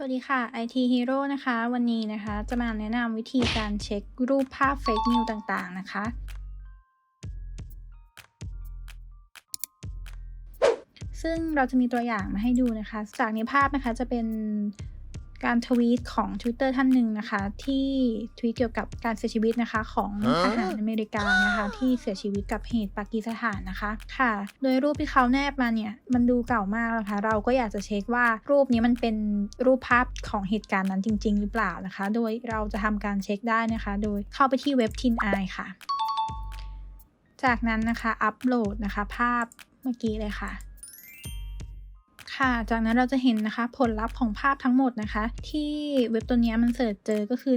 สวัสดีค่ะ IT Hero นะคะ วันนี้นะคะจะมาแนะนำวิธีการเช็ครูปภาพ Fake News ต่างๆนะคะ ซึ่งเราจะมีตัวอย่างมาให้ดูนะคะ จากในภาพนะคะจะเป็น การทวีตของ Twitter ท่านหนึ่งนะคะ ที่ทวีตเกี่ยวกับการเสียชีวิตนะคะของทหารอเมริกานะคะ ที่เสียชีวิตกับเหตุปากีสถานนะคะค่ะ โดยรูปที่เขาแนบมาเนี่ยมันดูเก่ามากนะคะ เราก็อยากจะเช็คว่ารูปนี้มันเป็นรูปภาพของเหตุการณ์นั้นจริง ๆ หรือเปล่านะคะ โดยเราจะทำการเช็คได้นะคะ โดยเข้าไปที่เว็บ Tin Eye ค่ะ จากนั้นนะคะอัปโหลดนะคะ ภาพเมื่อกี้เลยค่ะ ค่ะ จากนั้นเราจะเห็นนะคะ ผลลัพธ์ของภาพทั้งหมดนะคะ ที่เว็บตัวนี้มันเสิร์ชเจอก็คือ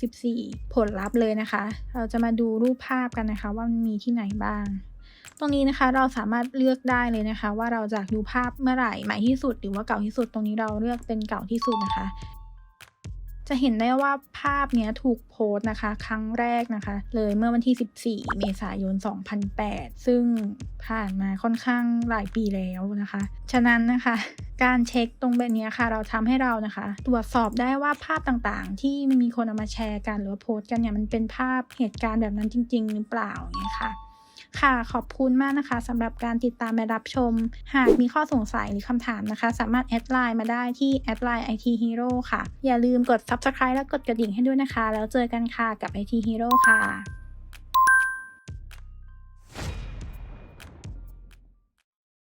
164 ผลลัพธ์เลยนะคะ เราจะมาดูรูปภาพกันนะคะ ว่ามันมีที่ไหนบ้างตรงนี้นะคะเราสามารถเลือกได้เลยนะคะ ว่าเราจะดูภาพเมื่อไหร่ใหม่ที่สุดหรือว่าเก่าที่สุดตรงนี้เราเลือกเป็นเก่าที่สุดนะคะ จะเห็นได้ว่าภาพเนี้ยถูกโพสต์นะคะ ครั้งแรกนะคะ เลยเมื่อวันที่ 14 เมษายน 2008 ซึ่งผ่านมาค่อนข้างหลายปีแล้วนะคะ ฉะนั้นนะคะการเช็คตรงแบบนี้ค่ะ เราทำให้เรานะคะ ตรวจสอบได้ว่าภาพต่างๆ ที่มีคนเอามาแชร์กันหรือว่าโพสต์กันเนี่ยมันเป็นภาพเหตุการณ์แบบนั้นจริง ๆ หรือเปล่าอย่างเงี้ยค่ะ ค่ะ ขอบคุณมากนะคะสำหรับการติดตามและรับชม หากมีข้อสงสัยหรือคำถามนะคะ สามารถแอดไลน์มาได้ที่แอดไลน์ IT Hero ค่ะ อย่าลืมกด Subscribe และกดกระดิ่งให้ด้วยนะคะ แล้วเจอกันค่ะกับ IT Hero ค่ะ